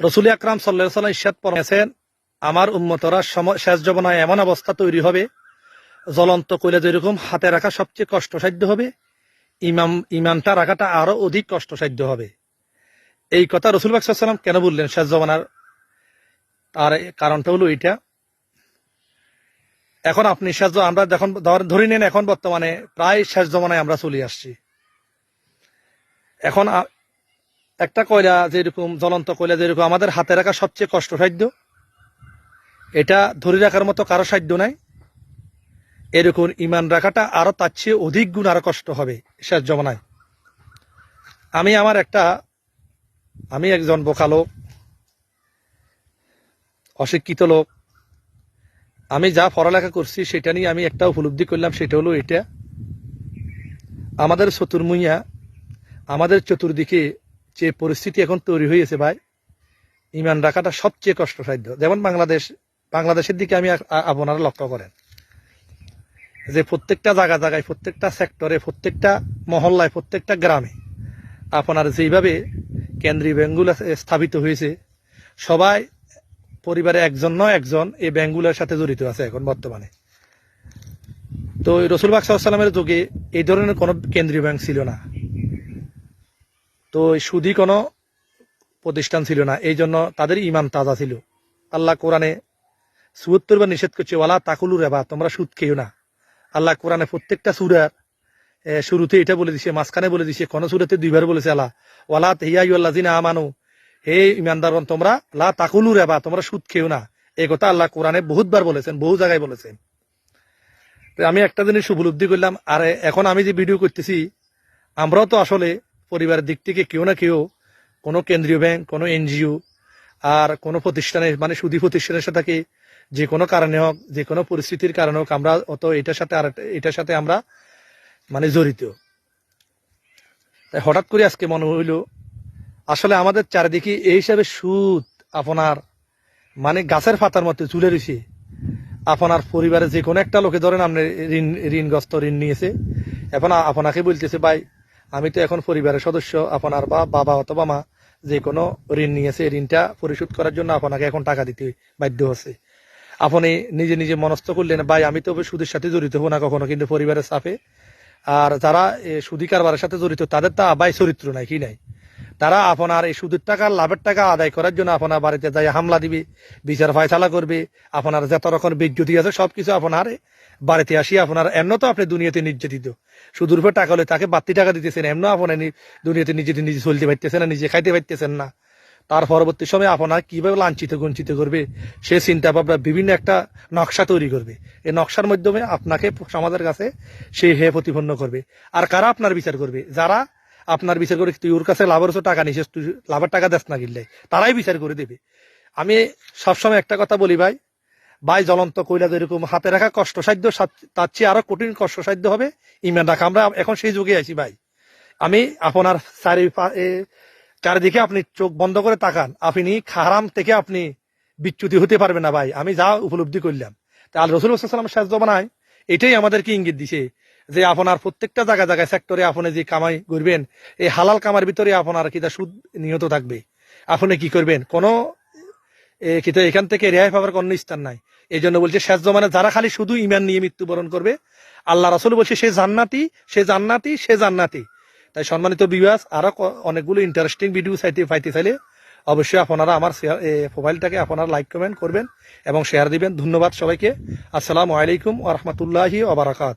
রসুল আকরাম সাল্লাহ সাল্লাম ইস্যাদ পরমেছেন আমার উন্মতরা শেষ জবনায় এমন অবস্থা তৈরি হবে, জ্বলন্ত কইলে যেরকম হাতে রাখা সবচেয়ে কষ্টসাধ্য হবে, ইমাম, ইমানটা রাখাটা আরও অধিক কষ্টসাধ্য হবে। এই কথা রসুল বাকসাল্লাম কেন বললেন শেষ জমানার তার কারণটা হলো এইটা। এখন আপনি শেষ আমরা যখন ধরে নেন এখন বর্তমানে প্রায় শেষ জমানায় আমরা চলে আসছি। এখন একটা কয়লা যেরকম, জ্বলন্ত কয়লা যেরকম, আমাদের হাতে রাখা সবচেয়ে কষ্টসাধ্য। এটা ধরে রাখার মতো কারও সাধ্য নাই। এরকম ইমান রাখাটা আরও তার চেয়ে অধিক গুণ আরও কষ্ট হবে শেষ জমানায়। আমি আমার একটা, আমি একজন বোকা লোক, অশিক্ষিত লোক। আমি যা পড়ালেখা করছি সেটা নিয়ে আমি একটা উপলব্ধি করলাম, সেটা হলো এটা। আমাদের চতুর্মুইয়া, আমাদের চতুর্দিকে যে পরিস্থিতি এখন তৈরি হয়েছে ভাই, ইমান রাখাটা সবচেয়ে কষ্টসাধ্য। যেমন বাংলাদেশ, বাংলাদেশের দিকে আমি আপনারা লক্ষ্য করেন যে প্রত্যেকটা জায়গা জায়গায়, প্রত্যেকটা সেক্টরে প্রত্যেকটা মহল্লায়, প্রত্যেকটা গ্রামে আপনার যেইভাবে কেন্দ্রীয় ব্যাঙ্কগুলো স্থাপিত হয়েছে, সবাই, পরিবারে একজন নয় একজন এই ব্যাঙ্কগুলোর সাথে জড়িত আছে এখন বর্তমানে। তো রসুল বাকসাল্লামের যুগে এই ধরনের কোনো কেন্দ্রীয় ব্যাংক ছিল না। তো সুদি কোনো প্রতিষ্ঠান ছিল না। এই জন্য তাদের ইমান তাজা ছিল। আল্লাহ কোরআনে সুয়ত্তর বা নিষেধ করছে, ওয়ালা তাকুলু রেবা তোমরা সুদ খেও না। আল্লাহ কোরআনে প্রত্যেকটা সুরার শুরুতে এটা বলে দিছে, মাঝখানে বলে দিছে, কোন সুরাতে দুইবার বলেছে আল্লাহ, ওয়ালা হিয়াইয়াল্লাজিনা আমানু হে ইমানদারগণ তোমরা লা তাকুলু রেবা তোমরা সুদ খেও না। এই কথা আল্লাহ কোরআনে বহুতবার বলেছেন, বহু জায়গায় বলেছেন। আমি একটা জিনিস উপলব্ধি করলাম, আর এখন আমি যে ভিডিও করতেছি, আমরাও তো আসলে পরিবারের দিক থেকে কেউ না কেউ কোনো কেন্দ্রীয় ব্যাংক, কোনো এনজিও আর কোনো প্রতিষ্ঠানে মানে সুদী প্রতিষ্ঠানের সাথে যে কোনো কারণে হোক, যে কোনো পরিস্থিতির কারণে হোক আমরা অত এটার সাথে আর এটার সাথে আমরা মানে জড়িত। তাই হঠাৎ করে আজকে মনে হইল, আসলে আমাদের চারিদিকে এই হিসাবে সুদ আপনার মানে গাছের পাতার মতো চুলে রয়েছে। আপনার পরিবারে যে কোনো একটা লোকে ধরেন আপনি ঋণ, ঋণগ্রস্ত ঋণ নিয়েছে। এখন আপনাকে বলতেছে, ভাই আমি তো এখন পরিবারের সদস্য, আপনার বা, বাবা অথবা মা, যে কোনো ঋণ নিয়েছে ঋণটা পরিশোধ করার জন্য আপনাকে এখন টাকা দিতে বাধ্য হচ্ছে। আপনি নিজে নিজে মনস্থ করলেন, ভাই, আমি তো সুদের সাথে জড়িত হব না কখনো, কিন্তু পরিবারের চাপে। আর যারা সুদী কারবারের সাথে জড়িত, তাদের তা আবাই চরিত্র নাই, কি নাই? তারা আপনার এই সুদের টাকা, লাভের টাকা আদায় করার জন্য আপনার বাড়িতে যাই হামলা দিবে, বিচার ফায়সালা করবে, আপনার যত রকম বিজ্ঞতি আছে, সবকিছু আপনার বাড়িতে আসি আপনার এমন তো আপনি দুনিয়াতে নির্যাতিত। সুদূর উপর টাকা হলে তাকে বাড়তি টাকা দিতেছেন এমন আপনার দুনিয়াতে নিজে নিজে চলতে পারতেছেন না, নিজে খাইতে পারতেছেন না। তার পরবর্তী সময় আপনার কীভাবে লাঞ্ছিত বঞ্চিত করবে, সে চিন্তা ভাবনা, বিভিন্ন একটা নকশা তৈরি করবে। এই নকশার মাধ্যমে আপনাকে সমাজের কাছে সে হে প্রতিপন্ন করবে। আর কারা আপনার বিচার করবে? যারা আপনার বিচার করে তুই ওর কাছে লাভের টাকা নিছিস, তুই লাভের টাকা দেস না গিললে তারাই বিচার করে দেবে। আমি সবসময় একটা কথা বলি ভাই ভাই জ্বলন্ত কইলা যেরকম হাতে রাখা কষ্টসাধ্য তার চেয়ে আরও কঠিন কষ্টসাধ্য হবে, ইমান রাখা। আমরা এখন সেই যুগে আছি ভাই। আমি আপনার চারি চারিদিকে আপনি চোখ বন্ধ করে তাকান। আপনি খারাম থেকে আপনি বিচ্যুতি হতে পারবেন না ভাই। আমি যা উপলব্ধি করলাম। তা আল রসুল সাল্লাম শেষ জমানায় এটাই আমাদেরকে ইঙ্গিত দিছে। যে আপনার প্রত্যেকটা জায়গা জায়গায় সেক্টরে আপনি যে কামাই করবেন, এই হালাল কামার ভিতরে আপনার কিতা সুদ নিহত থাকবে? আপনি কি করবেন? কোনো কিন্তু এখান থেকে রেহাই পাবার কোনো স্থান নাই। এই জন্য বলছে, শেষ জমানে যারা খালি শুধু ইমান নিয়ে মৃত্যুবরণ করবে, আল্লাহ রাসুল বলছে, সে জান্নাতি সে জান্নাতি সে জান্নাতি। তাই সম্মানিত বিবাস আরও অনেকগুলো ইন্টারেস্টিং ভিডিও চাইতে পাইতে চাইলে অবশ্যই আপনারা আমার প্রোফাইলটাকে আপনারা লাইক কমেন্ট করবেন এবং শেয়ার দিবেন। ধন্যবাদ সবাইকে। আসসালামু আলাইকুম ওয়া রাহমাতুল্লাহি ওয়া বারাকাত।